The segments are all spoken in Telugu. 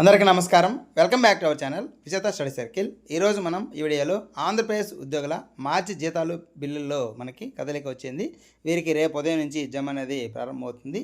అందరికీ నమస్కారం. Welcome back to our channel Vijetha study circle ఈరోజు మనం ఈ వీడియోలో ఆంధ్రప్రదేశ్ ఉద్యోగుల మార్చి జీతాలు బిల్లుల్లో మనకి కదలిక వచ్చింది. వీరికి రేపు ఉదయం నుంచి జమ అనేది ప్రారంభమవుతుంది.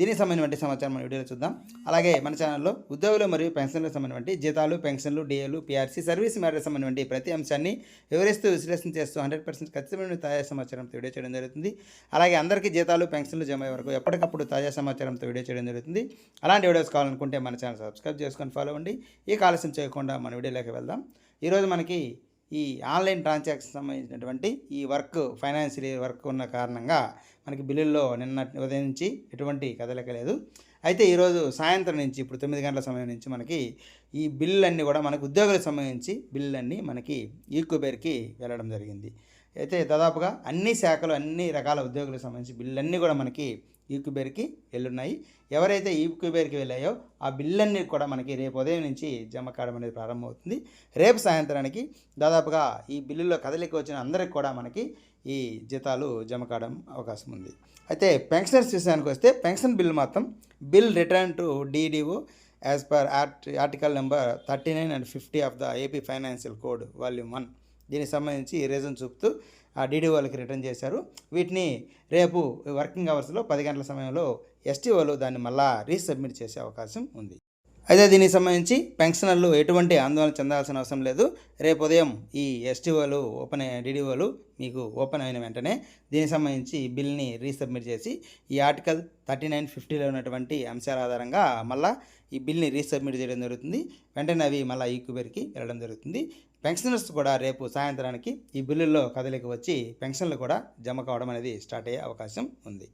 దీనికి సంబంధించిన సమాచారం మన వీడియోలో చూద్దాం. అలాగే మన ఛానల్లో ఉద్యోగులు మరియు పెన్షన్లకు సంబంధించిన జీతాలు పెన్షన్లు డిఏలు పిఆర్సీ సర్వీస్ మ్యాటర్ సంబంధించిన ప్రతి అంశాన్ని వివరిస్తూ విశ్లేషణ చేస్తూ హండ్రెడ్ పర్సెంట్ ఖచ్చితమైన తాజా సమాచారంతో వీడియో చేయడం జరుగుతుంది. అలాగే అందరికీ జీతాలు పెన్షన్లు జమ అయ్యే వరకు ఎప్పటికప్పుడు తాజా సమాచారంతో వీడియో చేయడం జరుగుతుంది. అలాంటి వీడియోస్ కావాలనుకుంటే మన ఛానల్ సబ్స్క్రైబ్ చేసుకొని ఫాలో అవ్వండి. ఈ ఆలస్యం చేయకుండా మన వీడియోలోకి వెళ్దాం. ఈరోజు మనకి ఈ ఆన్లైన్ ట్రాన్సాక్షన్ సంబంధించినటువంటి ఈ వర్క్ ఫైనాన్షియల్ వర్క్ ఉన్న కారణంగా మనకి బిల్లుల్లో నిన్న ఉదయం నుంచి ఎటువంటి కదలిక లేదు. అయితే ఈరోజు సాయంత్రం నుంచి ఇప్పుడు తొమ్మిది గంటల సమయం నుంచి మనకి ఈ బిల్లులన్నీ కూడా మనకు ఉద్యోగులకు సంబంధించి బిల్లులన్నీ మనకి ఈక్యూబేర్కి వెళ్ళడం జరిగింది. అయితే దాదాపుగా అన్ని శాఖలు అన్ని రకాల ఉద్యోగులకు సంబంధించి బిల్లులన్నీ కూడా మనకి ఈక్యుబేర్కి వెళ్ళున్నాయి. ఎవరైతే ఈక్యుబేర్కి వెళ్ళాయో ఆ బిల్లన్నీ కూడా మనకి రేపు ఉదయం నుంచి జమ కావడం అనేది ప్రారంభమవుతుంది. రేపు సాయంత్రానికి దాదాపుగా ఈ బిల్లులో కదలిక వచ్చిన అందరికి కూడా మనకి ఈ జీతాలు జమ కావడం అవకాశం ఉంది. అయితే పెన్షనర్స్ విషయానికి వస్తే పెన్షన్ బిల్ మాత్రం bill return to DDO as per art article number thirty nine and fifty of the AP financial code volume one. దీనికి సంబంధించి రీజన్ చూపుతూ ఆ డీడీ వాళ్ళకి రిటర్న్ చేశారు. వీటిని రేపు వర్కింగ్ అవర్స్లో పది గంటల సమయంలో ఎస్టీఓలు దాన్ని మళ్ళా రీసబ్మిట్ చేసే అవకాశం ఉంది. అయితే దీనికి సంబంధించి పెన్షనర్లు ఎటువంటి ఆందోళన చెందాల్సిన అవసరం లేదు. రేపు ఉదయం ఈ ఎస్టీఓలు ఓపెన్ డీడీఓలు మీకు ఓపెన్ అయిన వెంటనే దీనికి సంబంధించి బిల్ని రీసబ్మిట్ చేసి ఈ ఆర్టికల్ థర్టీ నైన్ ఫిఫ్టీలో ఉన్నటువంటి అంశాల ఆధారంగా మళ్ళీ ఈ బిల్ని రీసబ్మిట్ చేయడం జరుగుతుంది. వెంటనే అవి మళ్ళీ ఈక్యూబేర్కి వెళ్ళడం జరుగుతుంది. పెన్షనర్స్ కూడా రేపు సాయంత్రానికి ఈ బిల్లుల్లో కదలిక వచ్చి పెన్షన్లు కూడా జమ కావడం అనేది స్టార్ట్ అయ్యే అవకాశం ఉంది.